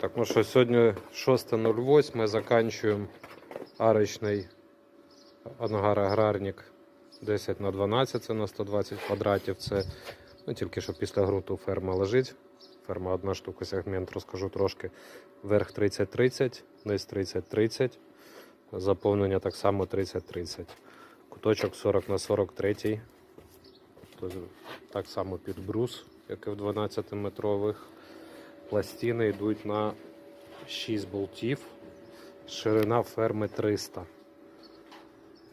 Так, ну що, сьогодні 6.08, ми заканчуємо арочний ангар аграрник 10 на 12, це на 120 квадратів. Це ну, тільки що після ґрунту ферма лежить. Ферма одна штука, сегмент розкажу трошки. Верх 30-30, низ 30-30, заповнення так само 30-30. Куточок 40 на 43. Тобто так само під брус, як і в 12-метрових. Пластини йдуть на 6 болтів. Ширина ферми 300.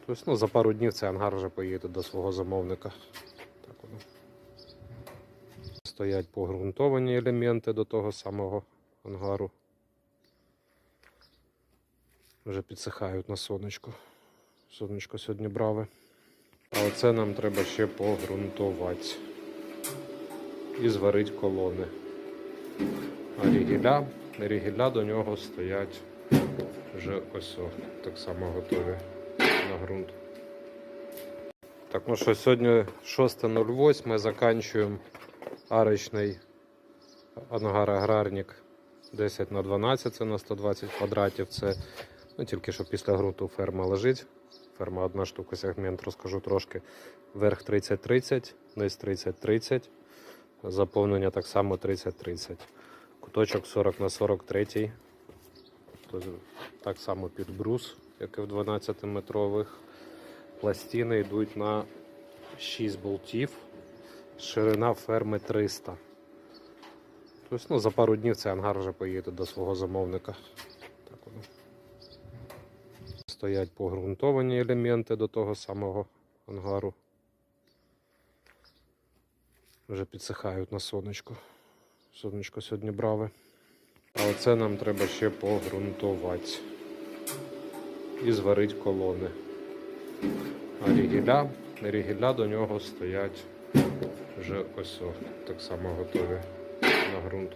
Тобто, ну, за пару днів цей ангар вже поїде до свого замовника. Так воно. Стоять погрунтовані елементи до того самого ангару. Вже підсихають на сонечку. Сонечко сьогодні браве. А оце нам треба ще погрунтувати. І зварити колони. Рігіля, рігіля до нього стоять вже ось так само готові на ґрунт. Так, ну що, сьогодні 6.08, ми заканчуємо арочний ангар аграрник 10 на 12, це на 120 квадратів. Це ну, тільки що після ґрунту ферма лежить. Ферма одна штука, сегмент розкажу трошки. Верх 30-30, низ 30-30, заповнення так само 30-30. Куточок 40 на 43. Тобто так само під брус, як і в 12-метрових. Пластини йдуть на 6 болтів. Ширина ферми 300. Тобто, ну, за пару днів цей ангар вже поїде до свого замовника. Так воно. Стоять погрунтовані елементи до того самого ангару. Вже підсихають на сонечку. Сонечко сьогодні браве. А оце нам треба ще погрунтувати. І зварити колони. А рігіля, рігіля до нього стоять вже ось так само готові на ґрунт.